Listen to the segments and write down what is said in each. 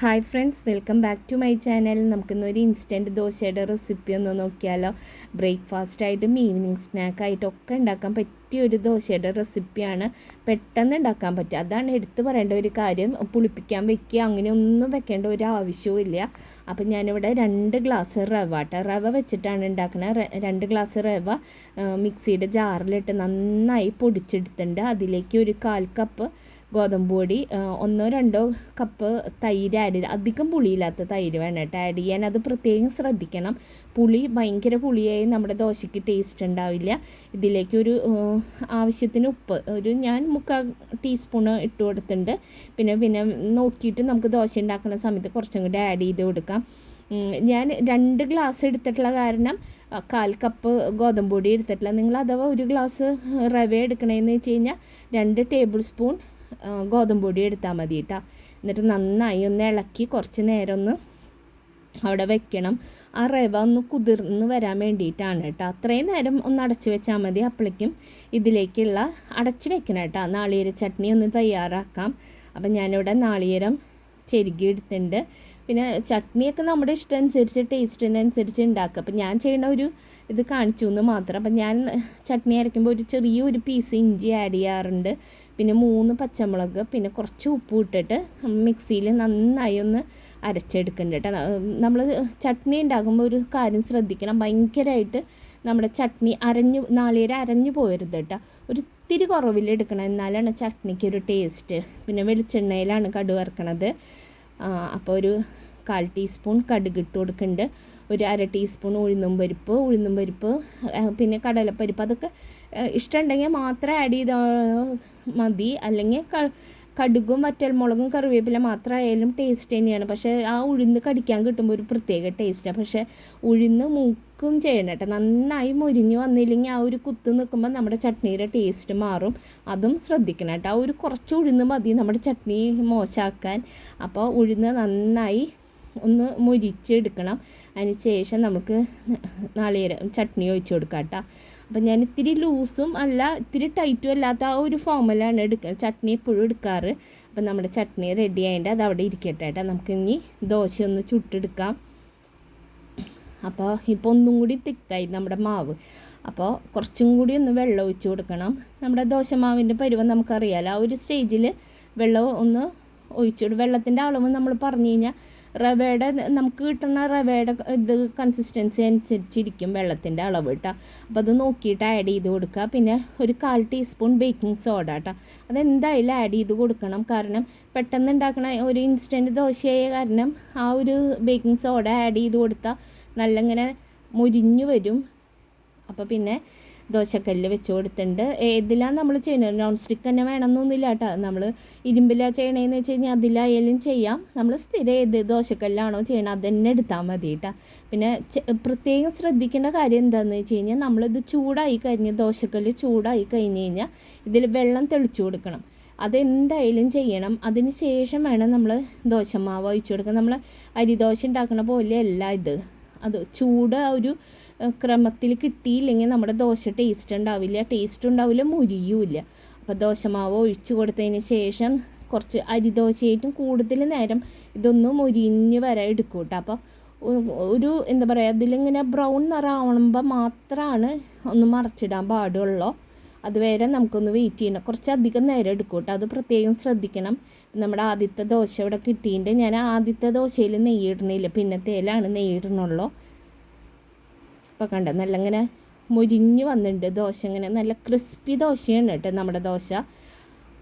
Hi friends welcome back to my channel നമുക്കിന്നൊരു instant ദോശയുടെ recipe ഒന്ന് നോക്കിയാലോ. ബ്രേക്ക്ഫാസ്റ്റ് ആയിട്ടും ഈവനിങ് സ്നാക്കായിട്ടും ഒക്കെ ഉണ്ടാക്കാൻ പറ്റിയ ഒരു ദോശയുടെ റെസിപ്പിയാണ് പെട്ടെന്ന് ഉണ്ടാക്കാൻ പറ്റുക അതാണ് എടുത്തു പറയേണ്ട ഒരു കാര്യം. പുളിപ്പിക്കാൻ വെക്കുക അങ്ങനെ ഒന്നും വെക്കേണ്ട ഒരു ആവശ്യവും ഇല്ല. അപ്പം ഞാനിവിടെ രണ്ട് ഗ്ലാസ് റവ കേട്ടോ റവ വെച്ചിട്ടാണ് ഉണ്ടാക്കുന്നത് രണ്ട് ഗ്ലാസ് റവ മിക്സിയുടെ ജാറിലിട്ട് നന്നായി പൊടിച്ചെടുത്തിട്ടുണ്ട്. അതിലേക്ക് ഒരു കാൽ കപ്പ് ഗോതമ്പ് പൊടി ഒന്നോ രണ്ടോ കപ്പ് തൈര് ആഡ് ചെയ്ത് അധികം പുളിയില്ലാത്ത തൈര് വേണം കേട്ടോ ആഡ് ചെയ്യാൻ. അത് പ്രത്യേകം ശ്രദ്ധിക്കണം. പുളി ഭയങ്കര പുളിയായി നമ്മുടെ ദോശയ്ക്ക് ടേസ്റ്റ് ഉണ്ടാവില്ല. ഇതിലേക്ക് ഒരു ആവശ്യത്തിന് ഉപ്പ് ഒരു ഞാൻ മുക്കാൽ ടീസ്പൂണ് ഇട്ട് കൊടുത്തിട്ടുണ്ട്. പിന്നെ പിന്നെ നോക്കിയിട്ട് നമുക്ക് ദോശ ഉണ്ടാക്കുന്ന സമയത്ത് കുറച്ചും കൂടി ആഡ് ചെയ്ത് കൊടുക്കാം. ഞാൻ രണ്ട് ഗ്ലാസ് എടുത്തിട്ടുള്ള കാരണം കാൽ കപ്പ് ഗോതമ്പ് പൊടി എടുത്തിട്ടില്ല. നിങ്ങൾ അഥവാ ഒരു ഗ്ലാസ് റവ എടുക്കണമെന്ന് വെച്ച് കഴിഞ്ഞാൽ രണ്ട് ടേബിൾ സ്പൂൺ ഗോതമ്പ് പൊടി എടുത്താൽ മതി കേട്ടോ എന്നിട്ട് നന്നായി ഒന്ന് ഇളക്കി കുറച്ച് നേരം ഒന്ന് അവിടെ വെക്കണം. ആ റവ ഒന്ന് കുതിർന്ന് വരാൻ വേണ്ടിയിട്ടാണ് കേട്ടോ അത്രയും നേരം ഒന്ന് അടച്ച് വെച്ചാൽ മതി അപ്പോഴേക്കും ഇതിലേക്കുള്ള അടച്ച് വെക്കണം കേട്ടോ നാളികേര ചട്നി ഒന്ന് തയ്യാറാക്കാം. അപ്പം ഞാനിവിടെ നാളികേരം ചെരുകി എടുത്തിട്ടുണ്ട്. പിന്നെ ചട്നിയൊക്കെ നമ്മുടെ ഇഷ്ടം അനുസരിച്ച് ടേസ്റ്റിനനുസരിച്ച് ഉണ്ടാക്കുക അപ്പം ഞാൻ ചെയ്യുന്ന ഒരു ഇത് കാണിച്ചു എന്ന് മാത്രം. അപ്പം ഞാൻ ചട്നി അരയ്ക്കുമ്പോൾ ഒരു ചെറിയൊരു പീസ് ഇഞ്ചി ആഡ് ചെയ്യാറുണ്ട്. പിന്നെ മൂന്ന് പച്ചമുളക് പിന്നെ കുറച്ച് ഉപ്പ് ഇട്ടിട്ട് മിക്സിയിൽ നന്നായി ഒന്ന് അരച്ചെടുക്കേണ്ട കേട്ടോ. നമ്മൾ ചട്നി ഉണ്ടാക്കുമ്പോൾ ഒരു കാര്യം ശ്രദ്ധിക്കണം. ഭയങ്കരമായിട്ട് നമ്മുടെ ചട്നി അരഞ്ഞു നാളികേരം അരഞ്ഞു പോയരുത് കേട്ടോ. ഒരു ഇത്തിരി കുറവിലെടുക്കണം എന്നാലാണ് ചട്നിക്ക് ഒരു ടേസ്റ്റ്. പിന്നെ വെളിച്ചെണ്ണയിലാണ് കടുക് വറക്കണത്. അപ്പോൾ ഒരു കാൽ ടീസ്പൂൺ കടുക് ഇട്ട് കൊടുക്കുന്നുണ്ട് ഒരു അര ടീസ്പൂൺ ഉഴുന്നും പരിപ്പ് ഉഴുന്നും പരിപ്പ് പിന്നെ കടലപ്പരിപ്പ് അതൊക്കെ ഇഷ്ടമുണ്ടെങ്കിൽ മാത്രം ആഡ് ചെയ്താൽ മതി. അല്ലെങ്കിൽ കടുകും വറ്റൽമുളകും കറിവേപ്പില മാത്രം ആയാലും ടേസ്റ്റ് തന്നെയാണ്. പക്ഷേ ആ ഉഴുന്ന് കടിക്കാൻ കിട്ടുമ്പോൾ ഒരു പ്രത്യേക ടേസ്റ്റാണ് പക്ഷേ ഉഴുന്ന് മൂക്കും ചെയ്യണം കേട്ടോ. നന്നായി മുരിഞ്ഞ് വന്നില്ലെങ്കിൽ ആ ഒരു കുത്ത് നിൽക്കുമ്പോൾ നമ്മുടെ ചട്നിയുടെ ടേസ്റ്റ് മാറും. അതും ശ്രദ്ധിക്കണം കേട്ടോ. ആ ഒരു കുറച്ച് ഉഴുന്ന് മതി നമ്മുടെ ചട്നി മോശമാക്കാൻ അപ്പോൾ ഉഴുന്ന് നന്നായി ഒന്ന് മുരിച്ചെടുക്കണം. അതിന് ശേഷം നമുക്ക് നാളികേരം ചട്നി ഒഴിച്ചു കൊടുക്കാം കേട്ടോ അപ്പം ഞാൻ ഇത്തിരി ലൂസും അല്ല ഇത്തിരി ടൈറ്റും അല്ലാത്ത ആ ഒരു ഫോമിലാണ് എടുക്കുക ചട്നി എപ്പോഴും എടുക്കാറ്. അപ്പം നമ്മുടെ ചട്നി റെഡി ആയിട്ട് അത് അവിടെ ഇരിക്കട്ടെ കേട്ടോ നമുക്ക് ഇനി ദോശ ഒന്ന് ചുട്ടെടുക്കാം. അപ്പോൾ ഇപ്പോൾ ഒന്നും കൂടി തിക്കായി നമ്മുടെ മാവ്. അപ്പോൾ കുറച്ചും കൂടി ഒന്ന് വെള്ളം ഒഴിച്ചു കൊടുക്കണം. നമ്മുടെ ദോശമാവിന്റെ പരുവം നമുക്കറിയാലോ ആ ഒരു സ്റ്റേജിൽ വെള്ളം ഒന്ന് ഒഴിച്ചു വെള്ളത്തിന്റെ അളവ് നമ്മൾ പറഞ്ഞു കഴിഞ്ഞാൽ റവയുടെ നമുക്ക് കിട്ടുന്ന റവയുടെ ഇത് കൺസിസ്റ്റൻസി അനുസരിച്ചിരിക്കും വെള്ളത്തിന്റെ അളവ് കേട്ടോ അപ്പോൾ അത് നോക്കിയിട്ട് ആഡ് ചെയ്ത് കൊടുക്കുക പിന്നെ ഒരു കാൽ ടീസ്പൂൺ ബേക്കിംഗ് സോഡ കേട്ടോ അതെന്തായാലും ആഡ് ചെയ്ത് കൊടുക്കണം. കാരണം പെട്ടെന്ന് ഉണ്ടാക്കണ ഒരു ഇൻസ്റ്റന്റ് ദോശയായ കാരണം ആ ഒരു ബേക്കിംഗ് സോഡ ആഡ് ചെയ്ത് കൊടുത്താൽ നല്ലങ്ങനെ മുരിഞ്ഞു വരും. അപ്പോൾ പിന്നെ ദോശക്കല്ല് വെച്ച് കൊടുത്തിട്ടുണ്ട്. ഏതിലാണ് നമ്മൾ ചെയ്യുന്നത് നോൺ സ്റ്റിക്ക് തന്നെ വേണമെന്നൊന്നുമില്ല കേട്ടോ. നമ്മൾ ഇരുമ്പിലാണ് ചെയ്യണതെന്ന് വെച്ച് കഴിഞ്ഞാൽ അതിലായാലും ചെയ്യാം. നമ്മൾ സ്ഥിരം ഏത് ദോശക്കല്ലാണോ ചെയ്യണം അത് തന്നെ എടുത്താൽ മതി കേട്ടോ. പിന്നെ പ്രത്യേകം ശ്രദ്ധിക്കേണ്ട കാര്യം എന്താണെന്ന് വെച്ച് കഴിഞ്ഞാൽ നമ്മളിത് ചൂടായി കഴിഞ്ഞ് ദോശക്കല്ല് ചൂടായി കഴിഞ്ഞ് കഴിഞ്ഞാൽ ഇതിൽ വെള്ളം തെളിച്ചു കൊടുക്കണം. അതെന്തായാലും ചെയ്യണം. അതിന് ശേഷം വേണം നമ്മൾ ദോശമാവ് ഒഴിച്ചു കൊടുക്കുക നമ്മൾ അരിദോശ ഉണ്ടാക്കുന്ന പോലെയല്ല ഇത്. അത് ചൂട് ഒരു ക്രമത്തിൽ കിട്ടിയില്ലെങ്കിൽ നമ്മുടെ ദോശ ടേസ്റ്റ് ഉണ്ടാവില്ല. ടേസ്റ്റ് ഉണ്ടാവില്ല മുരിയുമില്ല അപ്പോൾ ദോശമാവ് ഒഴിച്ചു കൊടുത്തതിന് ശേഷം കുറച്ച് അരിദോശയായിട്ടും കൂടുതൽ നേരം ഇതൊന്ന് മുരിഞ്ഞ് വരെ എടുക്കും കേട്ടോ അപ്പോൾ ഒരു എന്താ പറയുക അതിലിങ്ങനെ ബ്രൗൺ നിറമാവുമ്പോൾ മാത്രമാണ് ഒന്ന് മറച്ചിടാൻ പാടുള്ളൂ. അതുവരെ നമുക്കൊന്ന് വെയിറ്റ് ചെയ്യണം. കുറച്ചധികം നേരം എടുക്കും കേട്ടോ അത് പ്രത്യേകം ശ്രദ്ധിക്കണം. നമ്മുടെ ആദ്യത്തെ ദോശ ഇവിടെ കിട്ടിയിട്ടുണ്ട്. ഞാൻ ആദ്യത്തെ ദോശയിൽ നെയ്യിടണില്ല പിന്നത്തേലാണ് നെയ്യിടണുള്ളൂ അപ്പോൾ കണ്ട? നല്ല ഇങ്ങനെ മുരിഞ്ഞ് വന്നിട്ടുണ്ട് ദോശ ഇങ്ങനെ. നല്ല ക്രിസ്പി ദോശയാണ് കേട്ടോ നമ്മുടെ ദോശ.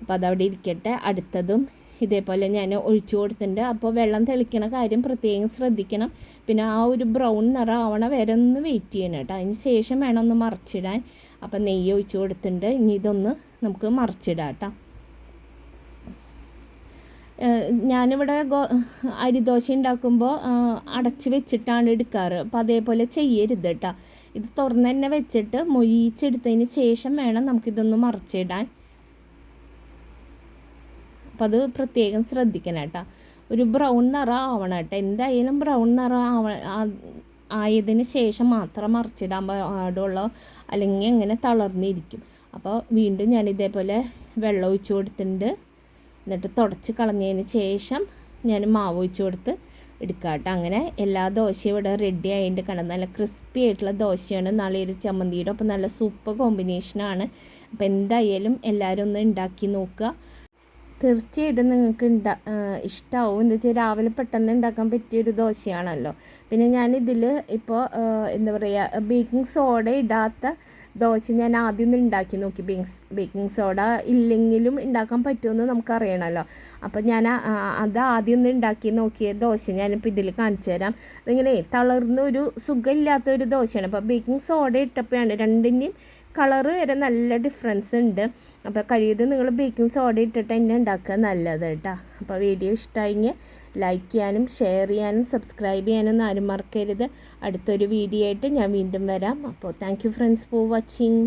അപ്പോൾ അതവിടെ ഇരിക്കട്ടെ. അടുത്തതും ഇതേപോലെ ഞാൻ ഒഴിച്ചു കൊടുത്തിട്ടുണ്ട്. അപ്പോൾ വെള്ളം തെളിക്കണ കാര്യം പ്രത്യേകം ശ്രദ്ധിക്കണം. പിന്നെ ആ ഒരു ബ്രൗൺ നിറം ആവണ വരെ ഒന്ന് വെയിറ്റ് ചെയ്യണം കേട്ടോ. അതിന് ശേഷം വേണം ഒന്ന് മറിച്ചിടാൻ. അപ്പം നെയ്യ് ഒഴിച്ച് കൊടുത്തിട്ടുണ്ട്. ഇനി ഇതൊന്ന് നമുക്ക് മറിച്ചിടാം കേട്ടോ ഞാനിവിടെ ഗോ അരിദോശ ഉണ്ടാക്കുമ്പോൾ അടച്ച് വെച്ചിട്ടാണ് എടുക്കാറ്. അപ്പോൾ അതേപോലെ ചെയ്യരുത് കേട്ടോ ഇത് തുറന്ന് തന്നെ വെച്ചിട്ട് മൊയ്ച്ചെടുത്തതിന് ശേഷം വേണം നമുക്കിതൊന്ന് മറിച്ചിടാൻ. അപ്പം അത് പ്രത്യേകം ശ്രദ്ധിക്കണം കേട്ടോ ഒരു ബ്രൗൺ നിറം ആവണം കേട്ടോ എന്തായാലും ബ്രൗൺ നിറം ആവ ആയതിന് ശേഷം മാത്രം മറിച്ചിടാൻ പാടുള്ളൂ? അല്ലെങ്കിൽ എങ്ങനെ തളർന്നിരിക്കും? അപ്പോൾ വീണ്ടും ഞാൻ ഇതേപോലെ വെള്ളം ഒഴിച്ചു കൊടുത്തിട്ടുണ്ട്. എന്നിട്ട് തുടച്ച് കളഞ്ഞതിന് ശേഷം ഞാൻ മാവ് ഒഴിച്ചു കൊടുത്ത് എടുക്കാം കേട്ടോ. അങ്ങനെ എല്ലാ ദോശയും ഇവിടെ റെഡി ആയിട്ട് കാണാം നല്ല ക്രിസ്പി ആയിട്ടുള്ള ദോശയാണ്. നാളെ ചമ്മന്തിയുടെ ഒപ്പം നല്ല സൂപ്പർ കോമ്പിനേഷനാണ് അപ്പോൾ എന്തായാലും എല്ലാവരും ഒന്ന് ഉണ്ടാക്കി നോക്കുക. തീർച്ചയായിട്ടും നിങ്ങൾക്ക് ഉണ്ടാ ഇഷ്ടമാവും എന്താ വെച്ചാൽ രാവിലെ പെട്ടെന്ന് ഉണ്ടാക്കാൻ പറ്റിയൊരു ദോശയാണല്ലോ. പിന്നെ ഞാൻ ഞാനിതിൽ ഇപ്പോൾ എന്താ പറയുക ബേക്കിംഗ് സോഡ ഇടാത്ത ദോശ ഞാൻ ആദ്യം ഒന്ന് ഉണ്ടാക്കി നോക്കി. ബേക്കിംഗ് ബേക്കിംഗ് സോഡ ഇല്ലെങ്കിലും ഉണ്ടാക്കാൻ പറ്റുമെന്ന് നമുക്കറിയണമല്ലോ അപ്പോൾ ഞാൻ അത് ആദ്യം ഒന്ന് ഉണ്ടാക്കി നോക്കിയ ദോശ ഞാനിപ്പോൾ ഇതിൽ കാണിച്ചു തരാം. അതിങ്ങനെ തളർന്ന ഒരു സുഖമില്ലാത്ത ഒരു ദോശയാണ്. അപ്പോൾ ബേക്കിംഗ് സോഡ ഇട്ടപ്പോഴാണ് രണ്ടിന്റെയും കളറ് വരെ നല്ല ഡിഫറൻസ് ഉണ്ട്. അപ്പോൾ കഴിയുന്നത് നിങ്ങൾ ബേക്കിംഗ് സോഡ ഇട്ടിട്ട് തന്നെ ഉണ്ടാക്കുക നല്ലത് കേട്ടോ. അപ്പോൾ വീഡിയോ ഇഷ്ടമായെങ്കിൽ ലൈക്ക് ചെയ്യാനും ഷെയർ ചെയ്യാനും സബ്സ്ക്രൈബ് ചെയ്യാനും ആരും മറക്കരുത്. അടുത്തൊരു വീഡിയോ ആയിട്ട് ഞാൻ വീണ്ടും വരാം. അപ്പോൾ താങ്ക് ഫ്രണ്ട്സ് ഫോർ വാച്ചിങ്